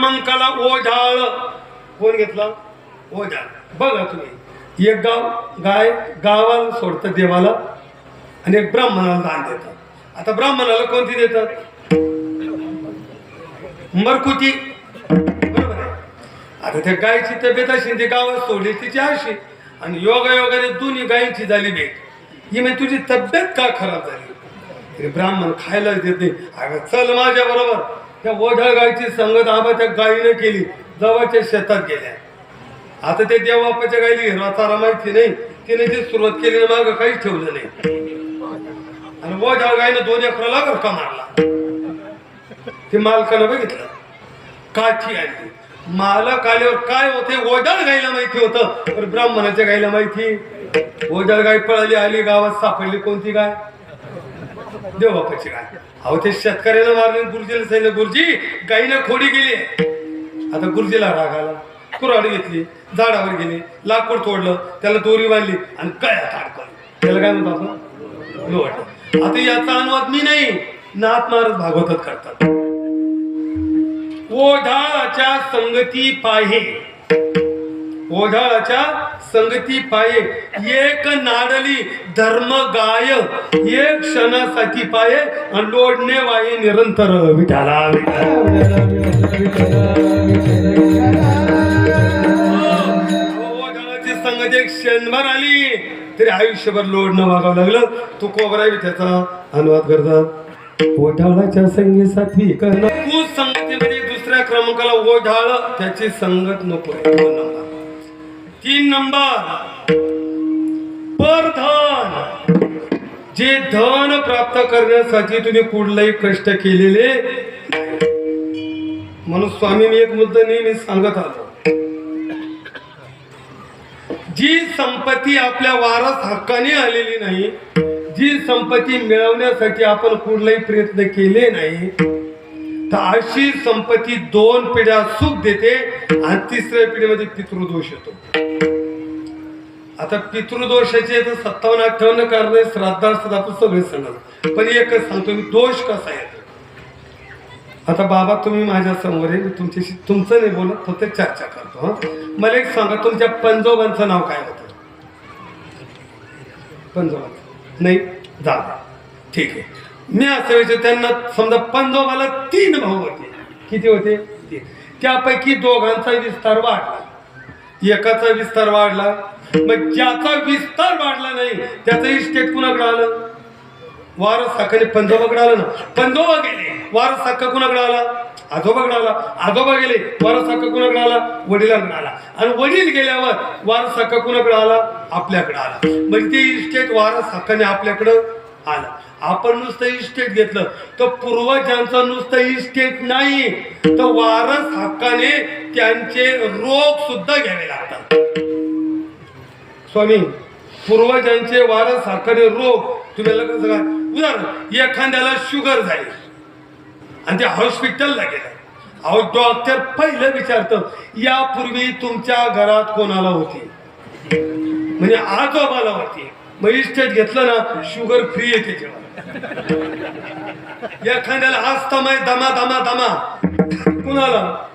क्रमांकाला ओढाळ. कोण घेतला? ओढाळ. बघा तुम्ही. एक गाव गाय गावाला सोडतं देवाला आणि एक ब्राह्मणाला दान देतात. आता ब्राह्मणाला कोणती देतात? मरकुती. बरोबर आहे. आता त्या गायची तब्येत अशी ती गावात सोडली तिची अशी. आणि योगा योगाने दोन्ही गायींची झाली भेट. ही म्हणजे तुझी तब्येत का खराब झाली? ब्राह्मण खायला देत नाही. अगं चल माझ्या बरोबर. त्या ओढळ गायची संगत आबा त्या केली. जवळच्या शेतात गेल्या. आता ते देवबापाच्या गायली हिरवा चारा माहिती नाही. तिने ती सुरुवात केली माग काहीच ठेवलं नाही. आणि ओढळ गायनं दोन एकराला गरका मारला. ते मालकानं बघितलं. काठी आणली. मालक आल्यावर काय होते ओढळ गायला माहिती होतं. तर ब्राह्मणाच्या गायला माहिती. ओढळ गाय पळाली आली गावात सापडली कोणती गाय? देवबापाची गाय. अहो ते शेतकऱ्याला मारले गुरुजीला सांगितलं गुरुजी गायीनं खोडी गेली. आता गुरुजीला राग आला. कुराड घेतली झाडावर गेली लाकूड तोडलं त्याला दोरी बांधली आणि कळ्यात अडकलं त्याला काय म्हणतो आपण लोट आता याचा अनुवाद मी नाही नाथ महाराज भागवतात करतात. ओढाच्या संगती पाहे. ओढाळाच्या संगती पाये. एक नाडली धर्म गाय एक क्षणासाठी पाये आणि लोडणे वाये निरंतर. विठाला ओढाळाची हो, संगती एक क्षणभर आली. तरी आयुष्यभर लोडणं वागावं लागलं. तू कोबरावी त्याचा अनुवाद करतात ओढाळाच्या संगी साथी करणं. तू संगतीमध्ये म्हणजे दुसऱ्या क्रमांकाला ओढाळ त्याची संगत नको. हो, नंबर. तीन नंबर. परधन. जे धन प्राप्त करण्यासाठी तुम्ही कुठलाही कष्ट केलेले म्हणून म्हणून स्वामींनी एक मुद्दा नेहमी सांगत आलो. जी संपत्ती आपल्या वारस हक्काने आलेली नाही जी संपत्ती मिळवण्यासाठी आपण कुठलाही प्रयत्न केले नाही तर अशी संपत्ती दोन पिढ्या सुख देते आणि तिसऱ्या पिढीमध्ये पितृदोष येतो. आता पितृदोषाचे तर सत्तावन्न अठ्ठावन्न कारण आहे श्राद्धार्थ आपण सगळे सांगत पण एकच सांगतो मी दोष कसा येतो? आता बाबा तुम्ही माझ्यासमोर आहे मी तुमच्याशी तुमचं नाही बोलत फक्त चर्चा करतो हा. मला एक सांगा तुमच्या पंजोबांचं नाव काय होतं? पंजोबांचं. नाही जा ठीक आहे. मी असं त्यांना समजा पंजोबाला तीन भाऊ होते किती होते? त्यापैकी दोघांचा विस्तार वाढला. एकाचा विस्तार वाढला. मग ज्याचा विस्तार वाढला नाही त्याचं इस्टेट कुणाकडे आलं? वारस हक्काने पंजोबाकडे आलं ना. पंजोबा गेले वारस हक्क कुणाकडे आला? आजोबाकडे आला. आजोबा गेले वारस हक्क कुणाकडे आला? वडिलांकडे आला. आणि वडील गेल्यावर वारस हक्क कुणाकडे आला? आपल्याकडे आला. म्हणजे ते इस्टेट वारस हक्काने आपल्याकडं आला. आपण नुसतं इस्टेट घेतलं. तर पूर्वजांचं नुसतं इस्टेट नाही. तर वारस हक्काने त्यांचे रोग सुद्धा घ्यावे लागतात. स्वामी पूर्वजांचे वारस हक्काने रोग तुम्ही लग्न उदाहरण एखाद्याला शुगर झाली. आणि ते हॉस्पिटलला गेलं. अहो डॉक्टर पहिलं विचारतं यापूर्वी तुमच्या घरात कोणाला होती? म्हणजे आजोबाला होती. मग इस्टेट घेतलं ना शुगर फ्री येते जेव्हा. एखाद्याला अस्थमा दमा दमा दमा. कुणाला?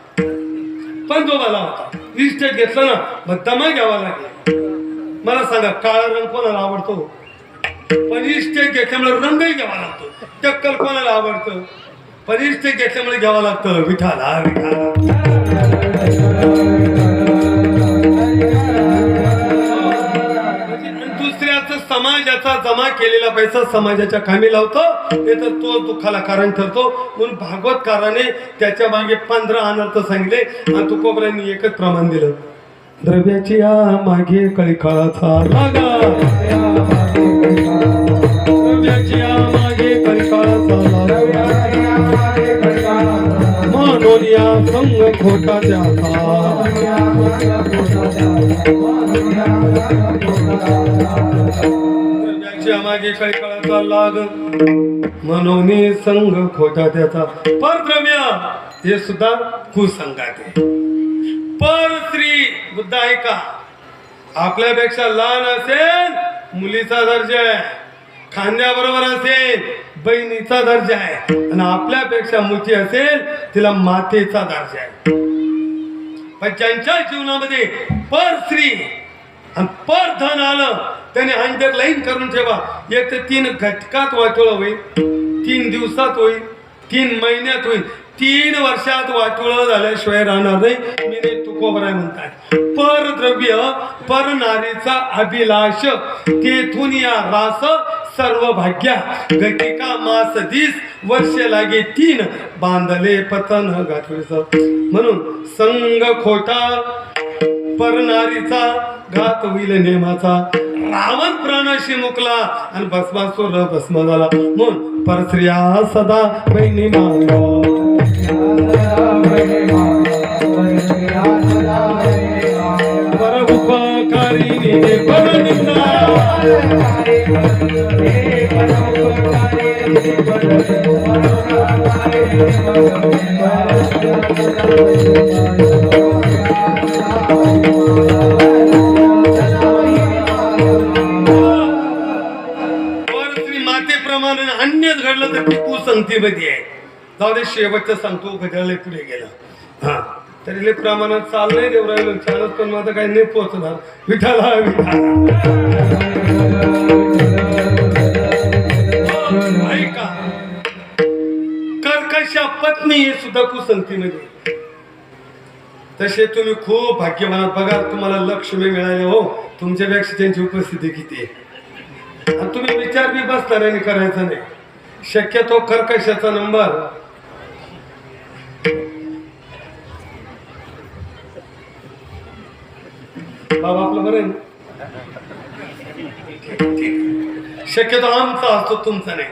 पंजोबाला होता. इस्टेट घेतलं ना मग दमा घ्यावा लागेल. मला सांगा काळा रंग कोणाला आवडतो? पण इस्टेट घेतल्यामुळे रंगही घ्यावा लागतो. चक्कल कोणाला आवडतं? पण इस्टेट घेतल्यामुळे घ्यावं लागतं. विठाला विठाला जमा केलेला पैसा समाजाच्या कामी लावतो. ते तर तो दुःखाला कारण ठरतो. म्हणून भागवतकाराने त्याच्यामागे पंधरा अनर्थ सांगितले आणि तुकोबऱ्यांनी एकच प्रमाण दिलं. द्रव्याची या मागे कळकाळाचा लागा द्रव्याची या मागे कळकाळाचा म्हणून या संग खोटा द्रव्याच्या मागे कळकाळाचा लाग. म्हणून संघ खोटा त्याचा परद्रव्य हे सुद्धा कुसंगात आहे. पर स्त्री बुद्ध ऐका आपल्यापेक्षा लहान असेल मुलीचा दर्जा आहे. खांद्याबरोबर असेल बहिणीचा दर्जा आहे. आणि आपल्यापेक्षा मोठी असेल तिला मातेचा दर्जा आहे. पण ज्यांच्या जीवनामध्ये पर स्त्री आणि पर धन आलं त्याने अंडरलाईन करून ठेवा. एक तर तीन घटकात वाटोळ होईल तीन दिवसात होईल तीन महिन्यात होईल. तीन वर्षात वाटोळ झाल्याशिवाय राहणार नाही. मी ते तुकोबराय म्हणतात पर द्रव्य पर नारीचा अभिलाष. तेथून या रास सर्व भाग्या गटिका मास दिस वर्ष लागे तीन. बांधले पतन गाठवेस म्हणून संग खोटा परनारीचा घात होईल नेमाचा. रावण प्राणाशी मुकला आणि भस्मासुर भस्म झाला म्हणून परस्त्रिया सदा बहिणी पर उपकारी पर ती आहे. जाऊ दे शेवटचं सांगतो घड्याळ पुढे गेला. हा तरी लय प्रमाणात चाललंय देवराय चालत पण माझं काही नाही पोहोचणार. विठाला विठाला. ऐका. कर्कशा पत्नी हे सुद्धा कुसंतीमध्ये. तसे तुम्ही खूप भाग्यवान बघा तुम्हाला लक्ष्मी मिळाले हो. तुमच्यापेक्षा त्यांची उपस्थिती किती आहे. तुम्ही विचार बी बसताना करायचा नाही. शक्यतो कर्कशाचा नंबर. बाबा आपलं बरं आहे ठीक, शक्यतो आमचा असतो तुमचा नाही.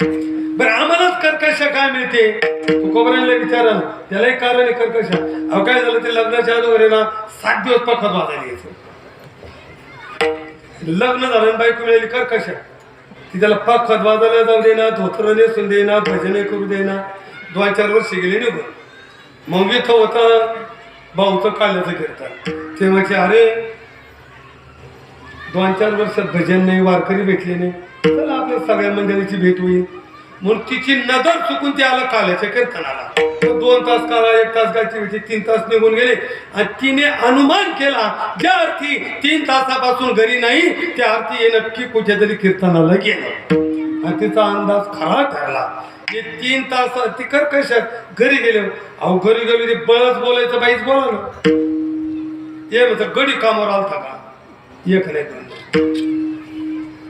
बरं आम्हालाच कर्कश काय मिळते? तू कोबऱ्याला विचारा त्यालाही कारण आहे कर्कश. अहो काय झालं ते लग्नाच्या अगोदर ना सात दिवस पखत वाजायला यायचं लग्न झालं बायको मिळाली कर्कशा. की त्याला पाक खत वाजायला जाऊ देना धोतर नेसून देना भजने करू देना. दोन चार वर्ष गेले निघून. मग इथं होता भाऊचं काल्याचं कीर्तन. ते म्हणजे अरे दोन चार वर्षात भजन नाही वारकरी भेटले नाही. चला आपल्या सगळ्या मंडळीची भेट होईल. म्हणून तिची नजर चुकून ते आलं काल्याच्या कीर्तनाला दोन तास काला एक तास गायची भेटी तीन तास निघून गेले. आणि तिने अनुमान केला ज्या अर्थी तीन तासापासून घरी नाही त्या अर्थी हे नक्की कुठेतरी कीर्तनाला गेलं. आणि तिचा अंदाज खरा ठरला. ते तीन तास ती कर कशात घरी गेले. अहो घरी गेलो ते बळच बोलायचं बाईच बोला ना ये म्हणतं गडी कामावर आलता का? एक नाही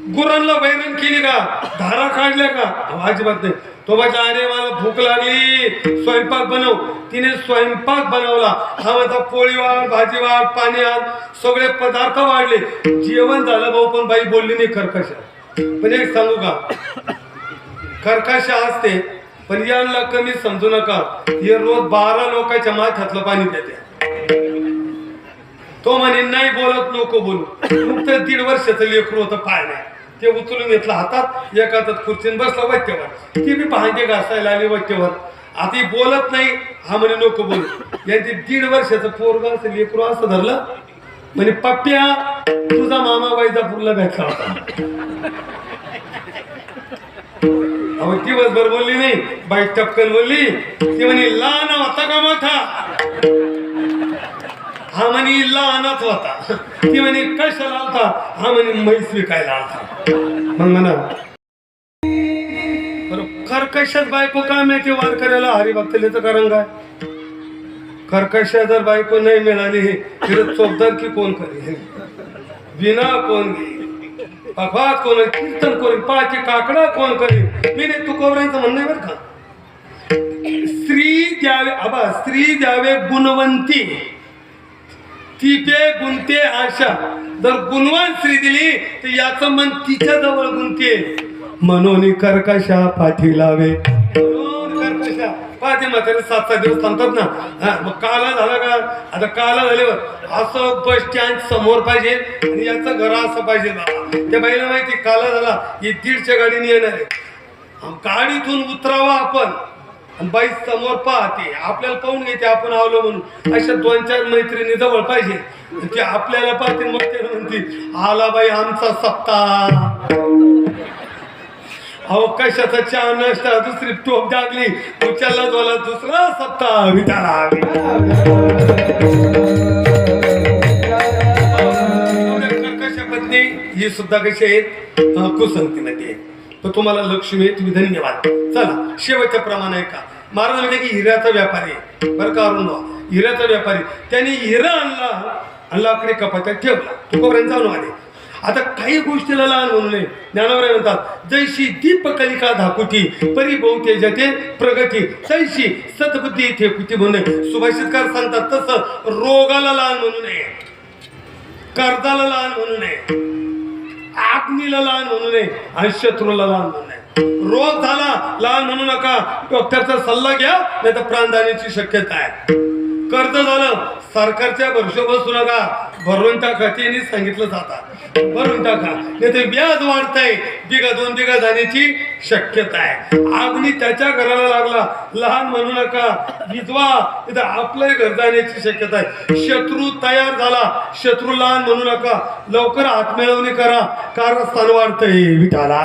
गुरांना वैरण केली का? धारा काढल्या का? अजिबात नाही. तो बाचा अरे मला भूक लागली. स्वयंपाक बनव. तिने स्वयंपाक बनवला. हा माझा पोळी वाढ भाजी वाढ पाणी आण. सगळे पदार्थ वाढले. जेवण झालं भाऊ पण बाई बोलली नाही कर्कशा पण एक सांगू का? कर्कशा असते पण यांना कमी समजू नका. हे रोज बारा लोकांच्या माथ्यातलं पाणी देते तो म्हणे नाही बोलत नको बोलू. नुकतं दीड वर्षाचं लेकरू होतं पाळण्या ते उचलून घेतलं हातात एका हातात खुर्चीन बसला वट्टेवर ती बी भांडे घासायला आली वट्टेवर आता ही बोलत नाही हा म्हणे नको बोलू. यांची दीड वर्षाचं पोरग असं लेकरू असं धरलं म्हणे पप्प्या तुझा मामा वैजापूरला भेटला होता. अहो दिवसभर बोलली नाही बाई टपकन बोलली. ती म्हणे लहान होता का मोठा? हा म्हणे लहानच होता. ती म्हणे कशाला आलता? हा म्हणे म्हैस विकायला आलता. मग म्हणा कर्कशात बायको काय मिळते करायला? हरिभक्तलेचं कारण काय? कर्कशा जर बायको नाही मिळाली तिथं चोपदार की कोण करेल? विना कोण घेईल? पखवात कोण कीर्तन कोण पाचे पाची काकडा कोण करेल? मी नाही तू कोबऱ्यांचं म्हणणं आहे बरं का. स्त्री द्यावे आबा स्त्री द्यावे गुणवंती. तिथे गुंते आशा. जर गुणवान स्त्री दिली तर याचं मन तिच्या जवळ गुंते. म्हणून कर्कशा पाठी लावे. कर्कशा. पाठी म्हातारे सात सात दिवस थांबतात ना? हा मग काला झाला का? आता काला झाल्यावर असं बस स्टँड समोर पाहिजे आणि याचं घर असं पाहिजे त्या बाईला माहिती काला झाला ही दीडच्या गाडीने येणार आहे. गाडीतून उतरावा आपण. बाई समोर पाहते. आपल्याला पाहून घेते आपण आवलो म्हणून. अशा दोन चार मैत्रिणी जवळ पाहिजे. ते आपल्याला पाहते मग ते म्हणते आला बाई आमचा सप्ताह अहो कशाचा चहा नसता दुसरी टोप टाकली उचलला दोला दुसरा सप्ताह विचारा. कशा पत्नी? ही सुद्धा कशी आहेत? अं, कुसंगतीमध्ये तर तुम्हाला लक्ष आहे, तुम्ही धन्यवाद. चला शेवटच्या प्रमाण आहे का? महाराज म्हणजे की हिऱ्याचा व्यापारी आहे. बरं का अरुण हिऱ्याचा व्यापारी त्याने हिरा आणला. अल्लाकडे कपाटात ठेवला. तुकोपर्यंत जाऊन आले. आता काही गोष्टीला लहान म्हणू नये. ज्ञानावर म्हणतात जैशी दीपकलिका धाकुटी परिभव जते प्रगती. तैशी सद्बुद्धी इथे कुती म्हणू नये सुभाषितकार सांगतात तसं रोगाला लहान म्हणू नये. कर्जाला लहान म्हणू नये. आग्नीला लहान म्हणू नये आणि शत्रूला लहान म्हणू नये. रोग झाला लहान म्हणू नका. डॉक्टरचा सल्ला घ्या नाही तर प्राणदानाची शक्यता आहे. कर्ज झालं. सरकारच्या भरशो बसू नका. भरून टाका त्यांनी सांगितलं जातात भरून टाका नाही ते व्याज वाढतंय. बिघा दोन बिघा जाण्याची शक्यता आहे. अग्नी त्याच्या घराला लागला. लहान म्हणू नका. विधवा तिथं आपलंही घर जाण्याची शक्यता आहे. शत्रू तयार झाला. शत्रू लहान म्हणू नका. लवकर हातमिळवणी करा. कारस्थान वाढतंय. विठाला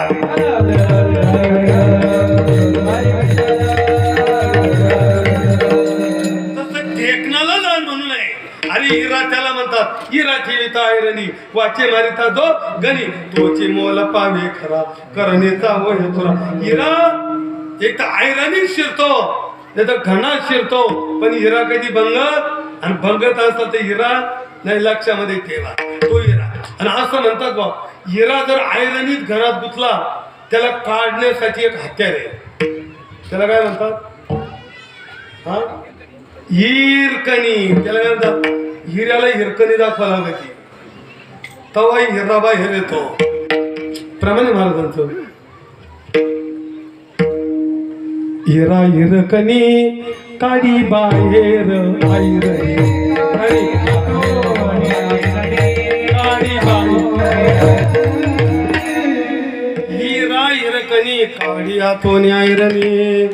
गणी हिरा त्याला म्हणतात हिरा ठेविता ऐरणी वाचे मारिता दो गणी तोची मोल पावे खरा करणेचा होय तुरा. हिरा एक तर ऐराणी शिरतो नाही तर घणा शिरतो पण हिरा कधी भंगत? आणि भंगत असतात ते हिरा नाही लक्षामध्ये ठेवा तो हिरा. आणि असं म्हणतात बा हिरा जर आयरणीत घरात गुतला त्याला काढण्यासाठी एक हत्यार आहे. त्याला काय म्हणतात? हा? हिरकणी त्याला काय म्हणतात? हिऱ्याला हिरकणी दाखवा लागायची तवा हिराबा बाहेर येतो प्रमाणे महाराजांचं. हिरा हिरकणी काडी बाहेर आईर हिरा हिरकणी काडी आतो आयरणी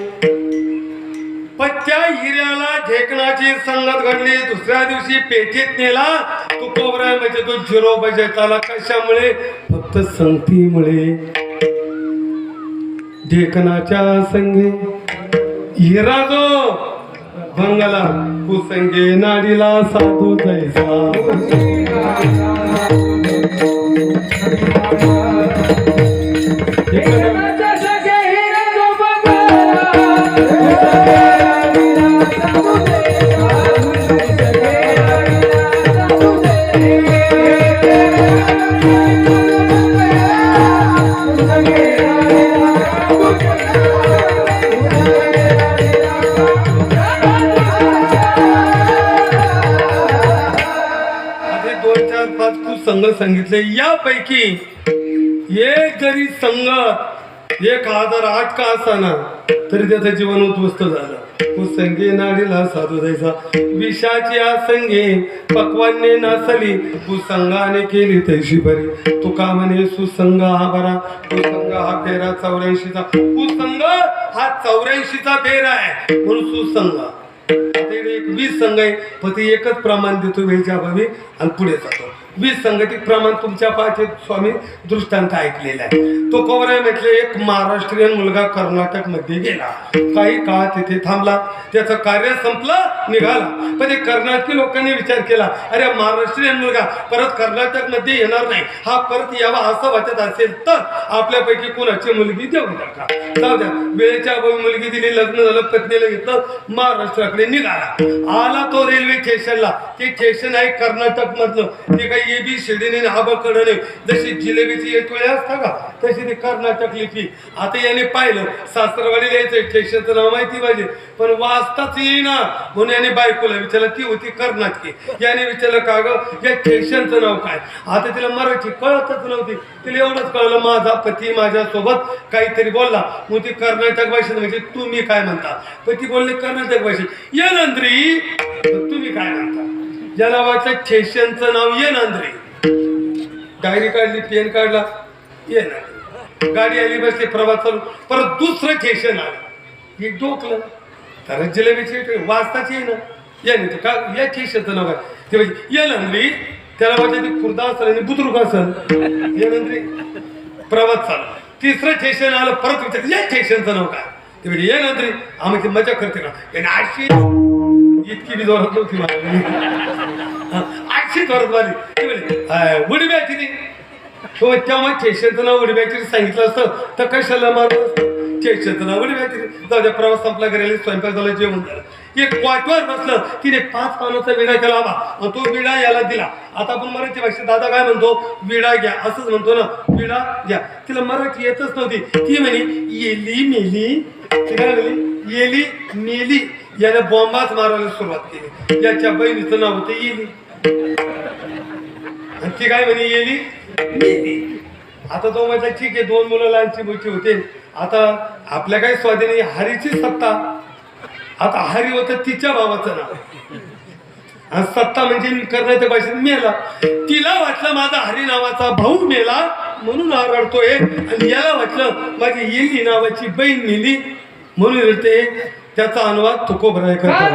पत्त्या हिऱ्याला झेकणाची संगत घडली. दुसऱ्या दिवशी पेठीत नेला. तू कोबरा म्हणजे तू झिरो बजेट आला कशामुळे? फक्त संगतीमुळे. ढेकणाच्या संगे हिरा जो. बंगला कुसंगे नाडीला साधू जैसा आधी दोन चार पाच तू संघ सांगितले. यापैकी एक जरी संघ एक हजार आठ का असाना तरी त्याचं जीवन उद्ध्वस्त झालं. तू संगे नाडीला साधू द्यायचा. विषाची आसंगे पक्वान्ने नासली. तू संघाने केली तैशी बरी तू का म्हणे सुसंग हा बरा? तू संघ हा फेरा चौऱ्याऐंशीचा. तू संघ हा चौऱ्याऐंशीचा फेरा आहे. म्हणून सुसंग एक वीस संघ आहे. पण ते एकच प्रमाण देतो वेळच्या अभावी आणि पुढे जातो. वीस संघटित प्रमाण तुमच्या पाठी स्वामी दृष्टांत ऐकलेला आहे. तो कोवराय म्हटले एक महाराष्ट्रीयन मुलगा कर्नाटकमध्ये गेला. काही काळ तिथे थांबला. त्याचं कार्य संपलं निघाला. पण एक कर्नाटकी लोकांनी विचार केला अरे महाराष्ट्रीयन मुलगा परत कर्नाटकमध्ये येणार नाही. हा परत यावा असं वाटत असेल तर आपल्यापैकी कोणाची मुलगी देऊ नका. जाऊ द्या. वेळेच्या अभावी मुलगी दिली लग्न झालं पत्नीला घेतलं महाराष्ट्राकडे निघाला. आला तो रेल्वे स्टेशनला. ते स्टेशन आहे कर्नाटक मधलं ते काही एबी शिडीने आबकडे नाही. जशी जिलेबीची येतोळे असता का तशी ती कर्नाटक लिपी. आता याने पाहिलं सासरवाडी लिहायचं स्टेशनचं नाव माहिती पाहिजे. पण वाचताच येईना. म्हणून याने बायकोला विचारलं ती होती कर्नाटकी. याने विचारलं का ग या स्टेशनचं नाव काय? आता तिला मराठी कळतच नव्हती. तिला एवढंच कळलं माझा पती माझ्यासोबत काहीतरी बोलला. मग ती कर्नाटक भाषेत म्हणजे तुम्ही काय म्हणता? पण ती बोलली कर्नाटक भाषेत ये नंद्री तुम्ही काय म्हणता? ज्याला नावाच्या ठेशनचं नाव ये नांद्रे डायरी काढली पेन काढला ये ना. गाडी आली बसली प्रवास चालू. परत दुसरं ठेशन आलं. एक डोकलं. तर जिलेबीची ट्रेन वाजताची ना. या नाही का या ठेशनचं नाव आहे ते म्हणजे ये नंद्री त्याला वाटलं ते खुर्दा असेल आणि बुद्रुक असेल. ये नंद्री प्रवास चालू. तिसरं ठेशन आलं परत विचार या ठेशनचं नाव काय? ते म्हणजे ये नंतर आम्ही मजा करते ना. याने आठशे इतकी बी जोरात नव्हती मला आठशे जोरात वाली उडी बॅची नाही हो, तेव्हा स्टेशनचं नाव उडी बॅची सांगितलं असतं. तर कशाला मारलं असतं? स्टेशनचं नाव उडी बॅची जाऊ द्या प्रवास संपला घरी स्वयंपाक झाला जेवण झालं. एक क्वाटवर बसलं. तिने पाच पानाचा विडा केला हवा तो विडा याला दिला. आता आपण मराठी भाषेत दादा काय म्हणतो? विडा घ्या. असंच म्हणतो ना विडा घ्या. तिला मराठी येतच नव्हती. ती म्हणे येली मेली. काय म्हणली येली मेली. याने बॉम्बाच मारायला सुरुवात केली. याच्या बहिणीचं नाव होतं येली. आणि ती काय म्हणे येली? मेली आता तो म्हटलं ठीक आहे दोन मुलं लहानची मोठी होते. आता आपल्या काही स्वाधीन हरीची सत्ता. आता हरी होतं तिच्या भावाचं नाव. आणि सत्ता म्हणजे करण्याच्या भाषेत मेला. तिला वाटलं माझा हरी नावाचा भाऊ मेला म्हणून हा रडतोय आणि याला वाटलं माझी येली नावाची बहीण मेली म्हणून रडते त्याचा अनुवाद तुकोबरायकर करतो.